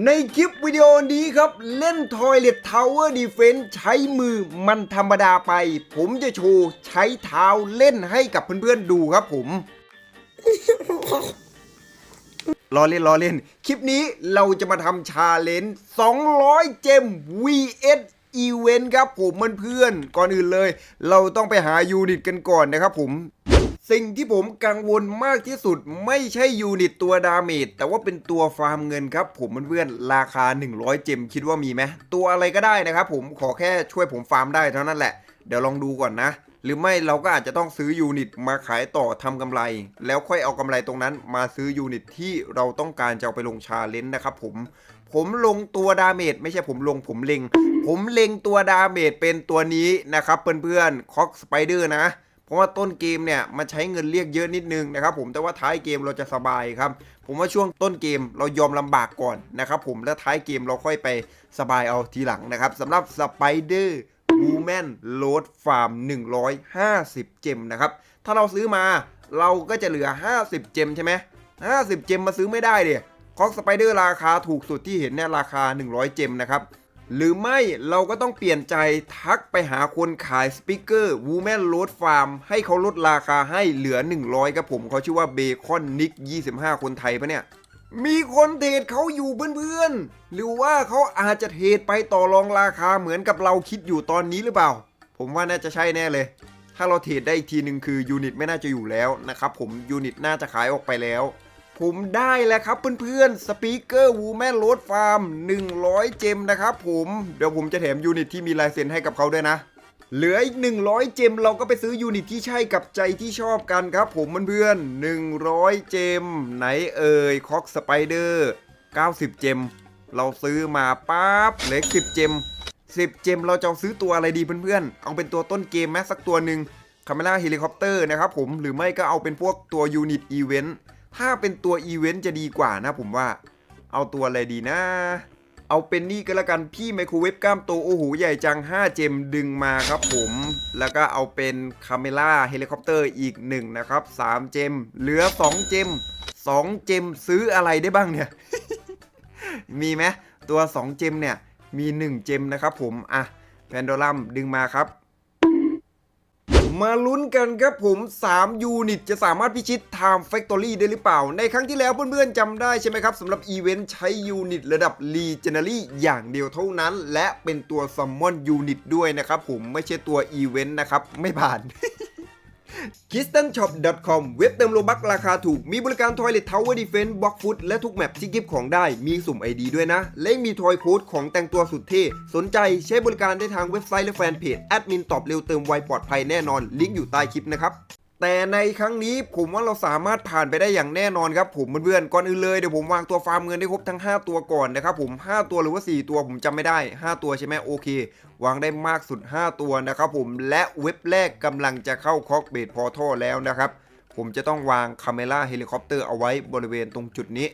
ในคลิปวิดีโอนี้ครับ เล่น Toilet Tower Defense ใช้มือมันธรรมดาไป ผมจะโชว์ใช้เท้าเล่นให้กับเพื่อนๆดูครับผม รอเล่นรอเล่น คลิปนี้เราจะมาทำชาเลนจ์200 เจม vs Event ครับผมเพื่อนๆก่อนอื่นเลย เราต้องไปหายูนิตกันก่อนนะครับผม สิ่งที่ผมกังวลมากที่สุดไม่ใช่ยูนิตตัวดาเมจแต่ว่าเป็นตัวฟาร์มเงินครับ ผมเพื่อนๆราคา 100 เจมคิดว่ามีไหมตัวอะไรก็ได้นะครับผมขอแค่ช่วยผมฟาร์มได้เท่านั้นแหละ เดี๋ยวลองดูก่อนนะ หรือไม่เราก็อาจจะต้องซื้อยูนิตมาขายต่อทำกำไร แล้วค่อยเอากำไรตรงนั้น มาซื้อยูนิตที่เราต้องการจะเอาไปลงชาเลนจ์นะครับผมผมลงตัวดาเมจไม่ใช่ผมลงผมเล็ง ผมเล็งตัวดาเมจเป็นตัวนี้นะครับเพื่อนๆคอกสไปเดอร์นะ ราะว่าต้นเกมเนี่ยมันใช้เงินเรียกเยอะนิดนึงนะครับผมแต่ว่าท้ายเกมเราจะสบายครับผมว่าช่วงต้นเกมเรายอมลำบากก่อนนะครับผมแล้วท้ายเกมเราค่อยไปสบายเอาทีหลังนะครับสำหรับสไปเดอร์บูแมนโลดฟาร์ม150 เจมนะครับถ้าเราซื้อมาเราก็จะเหลือ 50 เจมใช่ไหม50 เจมมาซื้อไม่ได้เดียคอกสไปเดอร์ราคาถูกสุดที่เห็นเนี่ยราคา 100 เจมนะครับ หรือไม่เราก็ต้องเปลี่ยนใจทักไปหาคนขายสปิเกอร์วูแมนโรดฟาร์มให้เขาลดราคาให้เหลือ 100 ครับผมเขาชื่อว่าเบคอนนิก 25 คนไทยปะเนี่ย มีคนเทรดเขาอยู่เพื่อนๆ หรือว่าเขาอาจจะเทรดไปต่อรองราคาเหมือนกับเราคิดอยู่ตอนนี้หรือเปล่า ผมว่าน่าจะใช่แน่เลย ถ้าเราเทรดได้อีกทีหนึ่งคือยูนิตไม่น่าจะอยู่แล้วนะครับผมยูนิตน่าจะขายออกไปแล้ว ผมได้แล้วครับเพื่อนๆสปีกเกอร์วูแมนโรดฟาร์ม 100 เจมนะครับผมเดี๋ยวผมจะแถมยูนิตที่มีลายเซ็นให้กับเขาด้วยนะ เหลืออีก 100 เจม เราก็ไปซื้อยูนิตที่ใช่กับใจที่ชอบกันครับผมเพื่อนๆ100 เจม ไหนเอ่ยคอกสไปเดอร์90 เจม เราซื้อมาปั๊บเหลือ10 เจม 10 เจม เราจะซื้อตัวอะไรดีเพื่อนๆเอาเป็นตัวต้นเกมแม้สักตัวหนึ่งคาเมล่าเฮลิคอปเตอร์นะครับผมหรือไม่ก็เอาเป็นพวกตัวยูนิตอีเวนต์ ถ้าเป็นตัวอีเวนต์จะดีกว่านะผมว่า เอาตัวอะไรดีนะ เอาเป็นนี่ก็แล้วกันพี่ไมโครเวฟกล้ามโตโอ้โหใหญ่จัง 5 เจมดึงมาครับผม แล้วก็เอาเป็นคาเมล่าเฮลิคอปเตอร์อีก1นะครับ 3 เจม เหลือ 2 เจม 2 เจมซื้ออะไรได้บ้างเนี่ย มีไหมตัว 2 เจมเนี่ยมี 1 เจมนะครับผม อะแพนโดลัมดึงมาครับ มาลุ้นกันครับผม 3 ยูนิต จะสามารถพิชิต Time Factory ได้หรือเปล่า ในครั้งที่แล้วเพื่อนๆจำได้ใช่ไหมครับสำหรับอีเวนต์ใช้ยูนิตระดับ Legendary อย่างเดียวเท่านั้น และเป็นตัว Summon Unit ด้วยนะครับผมไม่ใช่ตัวอีเวนต์นะครับ ไม่ผ่าน k i s t a n s h o p c o m เว็บเติมโลบักราคาถูก มีบริการ Toilet Tower Defense Block Foot และทุกแมปที่กิฟของได้ มีสุ่ม ID ด้วยนะ และมีทอยโค้ดของแต่งตัวสุดเท่ สนใจใช้บริการได้ทางเว็บไซต์และแฟนเพจ แอดมินตอบเร็วเติมไวปลอดภัยแน่นอน ลิงก์อยู่ใต้คลิปนะครับ แต่ในครั้งนี้ผมว่าเราสามารถผ่านไปได้อย่างแน่นอนครับผมเพื่อนๆก่อนอื่นเลยเดี๋ยวผมวางตัวฟาร์มเงินได้ครบทั้ง 5 ตัวก่อนนะครับผม 5 ตัวหรือว่า 4 ตัวผมจำไม่ได้ 5 ตัวใช่ไหมโอเค วางได้มากสุด 5 ตัวนะครับผมและเว็บแรกกำลังจะเข้าคอกเบดพอทัลแล้วนะครับผมจะต้องวางคาเมล่าเฮลิคอปเตอร์เอาไว้บริเวณตรงจุดนี้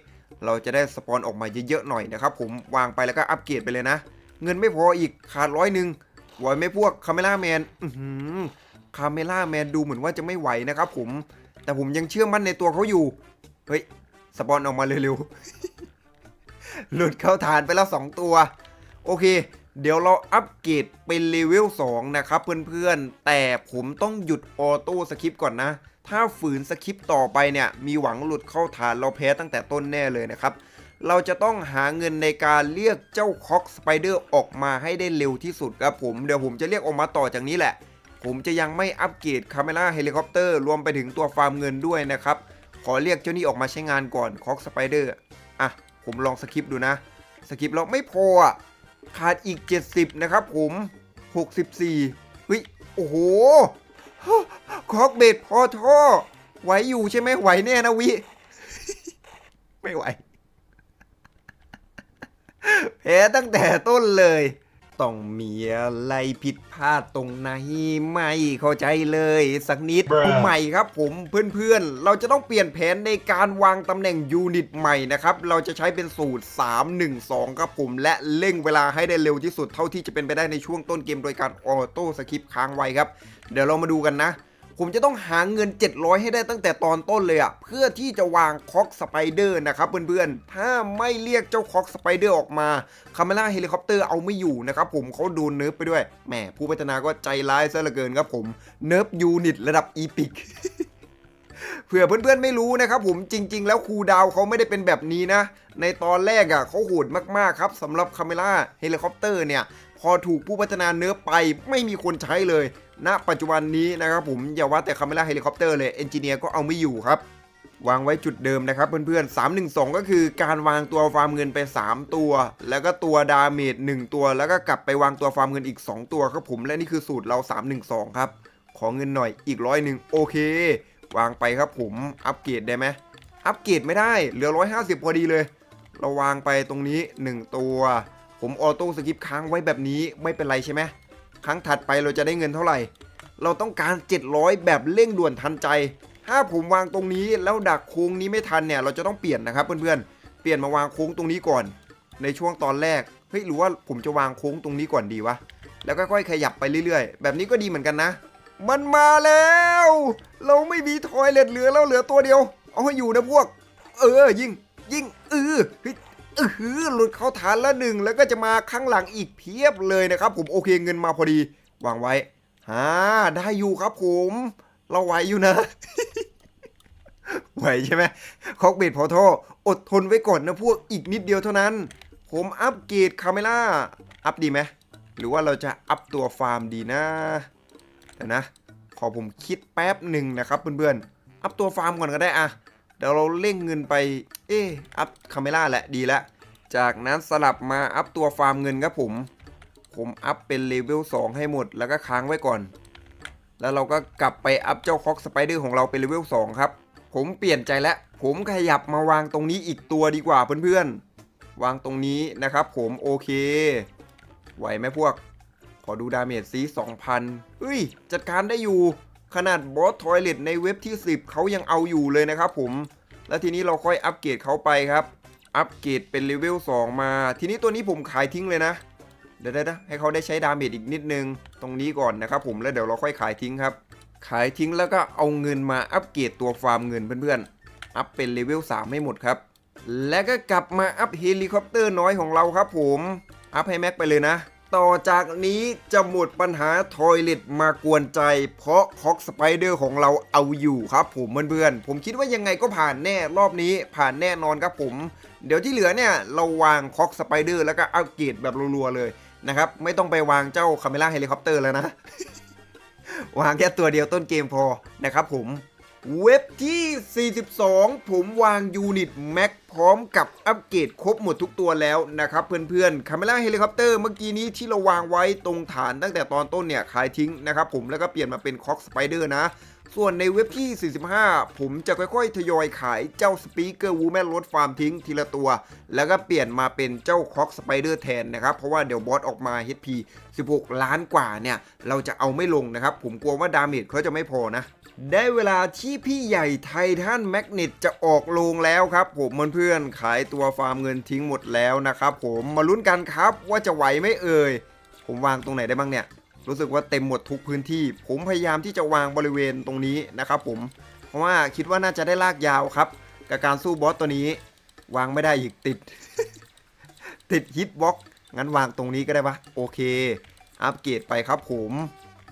เราจะได้สปอนออกมาเยอะๆหน่อยนะครับผมวางไปแล้วก็อัปเกรดไปเลยนะ เงินไม่พออีกขาดร้อยหนึ่งไหวไหมพวกคาเมล่าแมนอื้อ คาเมล่าแมนดูเหมือนว่าจะไม่ไหวนะครับผม แต่ผมยังเชื่อมั่นในตัวเขาอยู่ เฮ้ย สปอนออกมาเร็วๆ หลุดเข้าฐานไปแล้ว 2 ตัว โอเค เดี๋ยวเราอัปเกรดเป็นเลเวล2นะครับเพื่อนๆ แต่ผมต้องหยุดออโต้สคริปก่อนนะ ถ้าฝืนสคริปต่อไปเนี่ย มีหวังหลุดเข้าฐานเราแพ้ตั้งแต่ต้นแน่เลยนะครับเราจะต้องหาเงินในการเรียกเจ้าคอกสไปเดอร์ออกมาให้ได้เร็วที่สุดครับผม เดี๋ยวผมจะเรียกออกมาต่อจากนี้แหละ ผมจะยังไม่อัปเกรดคาเมล่าเฮลิคอปเตอร์รวมไปถึงตัวฟาร์มเงินด้วยนะครับ ขอเรียกเจ้านี่ออกมาใช้งานก่อนคอกสไปเดอร์อะ ผมลองสคริปต์ดูนะสคริปต์เราไม่พออะขาดอีก 70 นะครับผม 64เฮ้ย โอ้โหคอกเบ็ดพอท่อ ไหวอยู่ใช่ไหมไหวแน่นะวิ ไม่ไหวแพ้ตั้งแต่ต้นเลย ต้องมีอะไรผิดพลาดตรงไหนไม่เข้าใจเลยสักนิด Bruh ใหม่ครับผมเพื่อนๆ เราจะต้องเปลี่ยนแผนในการวางตำแหน่งยูนิตใหม่นะครับ เราจะใช้เป็นสูตร 3-1-2 ครับผมและเร่งเวลาให้ได้เร็วที่สุดเท่าที่จะเป็นไปได้ในช่วงต้นเกมโดยการออโต้สคิปค้างไว้ครับ เดี๋ยวเรามาดูกันนะ ผมจะต้องหาเงิน 700 ให้ได้ตั้งแต่ตอนต้นเลยอะเพื่อที่จะวางคอกสไปเดอร์นะครับเพื่อนๆ ถ้าไม่เรียกเจ้าคอกสไปเดอร์ออกมาคาเมล่าเฮลิคอปเตอร์เอาไม่อยู่นะครับผมเขาดนเนิร์ฟไปด้วยแหมผู้พัฒนาก็ใจร้ายซะเหลือเกินครับผมเนิร์ฟยูนิตระดับอีพิกเผื่อเพื่อนๆไม่รู้นะครับผมจริง ๆ แล้วครูดาวเขาไม่ได้เป็นแบบนี้นะ ในตอนแรกอะเขาโหดมากๆครับสำหรับคาเมล่าเฮลิคอปเตอร์เนี่ย พอถูกผู้พัฒนาเนื้อไปไม่มีคนใช้เลยณปัจจุบันนี้นะครับผมอย่าว่าแต่คาเมล่าเฮลิคอปเตอร์เลยเอนจิเนียร์ก็เอาไม่อยู่ครับ วางไว้จุดเดิมนะครับเพื่อนๆ 312 ก็คือการวางตัวฟาร์มเงินไป 3 ตัว แล้วก็ตัวดาเมจ1ตัว แล้วก็กลับไปวางตัวฟาร์มเงินอีก 2 ตัวครับผมและนี่คือสูตรเรา 312 ครับขอเงินหน่อยอีกร้อยหนึ่งโอเค วางไปครับผมอัปเกรดได้ไหมอัปเกรดไม่ได้เหลือ 150 พอดีเลย เราวางไปตรงนี้ 1 ตัว ผมออโต้สกิปค้างไว้แบบนี้ไม่เป็นไรใช่ไหมครั้งถัดไปเราจะได้เงินเท่าไหร่ เราต้องการ 700 แบบเร่งด่วนทันใจ ถ้าผมวางตรงนี้แล้วดักโค้งนี้ไม่ทันเนี่ยเราจะต้องเปลี่ยนนะครับเพื่อนๆ เปลี่ยนมาวางโค้งตรงนี้ก่อน ในช่วงตอนแรก เฮ้ยหรือว่าผมจะวางโค้งตรงนี้ก่อนดีวะ แล้วก็ค่อยขยับไปเรื่อยๆ แบบนี้ก็ดีเหมือนกันนะ มันมาแล้ว เราไม่มีทอยเล็ตเหลือแล้วเหลือตัวเดียว เอาให้อยู่นะพวก เออยิงยิงเออเฮ้ย เออหลุดเข้าฐานละหนึ่งแล้วก็จะมาข้างหลังอีกเพียบเลยนะครับ ผมโอเคเงินมาพอดีวางไว้ฮ่าได้อยู่ครับผม เราไหวอยู่นะ ไหวใช่ไหมคอกเบดพอท่ออดทนไว้ก่อนนะพวกอีกนิดเดียวเท่านั้น ผมอัปเกรดคาเมล่าอัพดีไหมหรือว่าเราจะอัพตัวฟาร์มดีนะเดี๋ยวนะ ขอผมคิดแป๊บหนึ่งนะครับเพื่อนๆอัพตัวฟาร์มก่อนก็ได้อะเดี๋ยวเราเร่งเงินไป เอ๊ะอัพคาเมล่าแหละดีแล้วจากนั้นสลับมาอัพตัวฟาร์มเงินครับผม ผมอัพเป็นเลเวล2ให้หมดแล้วก็ค้างไว้ก่อน แล้วเราก็กลับไปอัพเจ้าคอกสไปเดอร์ของเราเป็นเลเวล2ครับ ผมเปลี่ยนใจแล้ว ผมขยับมาวางตรงนี้อีกตัวดีกว่าเพื่อนๆ วางตรงนี้นะครับผมโอเค ไหวไหมพวก ขอดูดาเมจซี2,000เฮ้ย จัดการได้อยู่ ขนาดบอสทอยเลตในเว็บที่ 10เขายังเอาอยู่เลยนะครับผม แล้วทีนี้เราค่อยอัปเกรดเขาไปครับ อัปเกรดเป็นเลเวล2มา ทีนี้ตัวนี้ผมขายทิ้งเลยนะ เดี๋ยวๆๆให้เขาได้ใช้ดาเมจอีกนิดนึง ตรงนี้ก่อนนะครับผม แล้วเดี๋ยวเราค่อยขายทิ้งครับ ขายทิ้งแล้วก็เอาเงินมาอัปเกรดตัวฟาร์มเงินเพื่อนๆ อัพเป็นเลเวล3ให้หมดครับ แล้วก็กลับมาอัพเฮลิคอปเตอร์น้อยของเราครับผม อัพให้แม็กไปเลยนะ ต่อจากนี้จะหมดปัญหาทอยเลตมากวนใจ เพราะคอกสไปเดอร์ของเราเอาอยู่ครับผมเพื่อนๆผมคิดว่ายังไงก็ผ่านแน่รอบนี้ผ่านแน่นอนครับผม เดี๋ยวที่เหลือเนี่ย เราวางคอกสไปเดอร์แล้วก็อัปเกรดแบบรัวๆเลยนะครับ ไม่ต้องไปวางเจ้าคาเมล่าเฮลิคอปเตอร์แล้วนะ วางแค่ตัวเดียวต้นเกมพอนะครับผม เว็บที่ 42 ผมวางยูนิตแม็กพร้อมกับอัปเกรดครบหมดทุกตัวแล้วนะครับเพื่อนๆคาเมล่าเฮลิคอปเตอร์เมื่อกี้นี้ที่เราวางไว้ตรงฐานตั้งแต่ตอนต้นเนี่ยขายทิ้งนะครับผมแล้วก็เปลี่ยนมาเป็นคอกสไปเดอร์นะ ส่วนในเว็บที่ 45 ผมจะค่อยๆ ทยอยขายเจ้าสปีกเกอร์วูแมนรถฟาร์มทิ้งทีละตัว แล้วก็เปลี่ยนมาเป็นเจ้าคอกสไปเดอร์แทนนะครับ เพราะว่าเดี๋ยวบอสออกมา HP 16 ล้านกว่าเนี่ยเราจะเอาไม่ลงนะครับผมกลัวว่าดาเมจเขาจะไม่พอนะ ได้เวลาที่พี่ใหญ่ไททันแมกเนตจะออกโรงแล้วครับ ผมเพื่อนๆขายตัวฟาร์มเงินทิ้งหมดแล้วนะครับผมมาลุ้นกันครับว่าจะไหวไหมเอ่ย ผมวางตรงไหนได้บ้างเนี่ย รู้สึกว่าเต็มหมดทุกพื้นที่ ผมพยายามที่จะวางบริเวณตรงนี้นะครับผมเพราะว่าคิดว่าน่าจะได้ลากยาวครับ กับการสู้บอสตัวนี้ วางไม่ได้อีกติด ติดฮิตบล็อกงั้นวางตรงนี้ก็ได้ปะโอเค อัปเกรดไปครับผม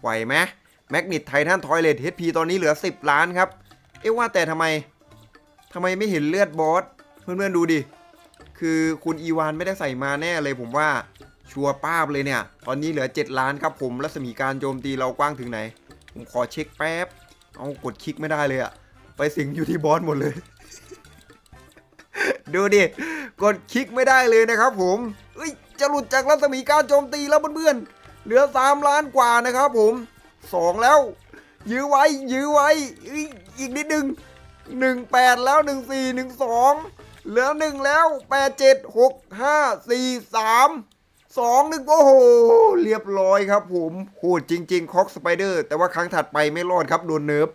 ไหวไหม แมกนิตไททันทอยเลท HP ตอนนี้เหลือ 10 ล้านครับ เอ๊ะว่าแต่ทำไมทำไมไม่เห็นเลือดบอส เพื่อนๆดูดิ คือคุณอีวานไม่ได้ใส่มาแน่เลยผมว่าชัวร์ป้าบเลยเนี่ย ตอนนี้เหลือ 7 ล้านครับผมรัศมีการโจมตีเรากว้างถึงไหน ผมขอเช็คแป๊บ เอากดคลิกไม่ได้เลยอะไปสิงอยู่ที่บอสหมดเลย ดูดิ กดคลิกไม่ได้เลยนะครับผมเอ้ยจะหลุดจากรัศมีการโจมตีแล้วเพื่อนๆเหลือ 3 ล้านกว่านะครับผม สองแล้ว ยื้อไว้ ยื้อไว้ อีกนิดนึงหนึ่งแปดแล้วหนึ่งสี่หนึ่งสองเหลือหนึ่งแล้ว8 7 6 5 4 3สองหนึ่งโอ้โห เรียบร้อยครับผมโหดจริง ๆ คอกสไปเดอร์ แต่ว่าครั้งถัดไปไม่รอดครับ โดนเนิร์ฟ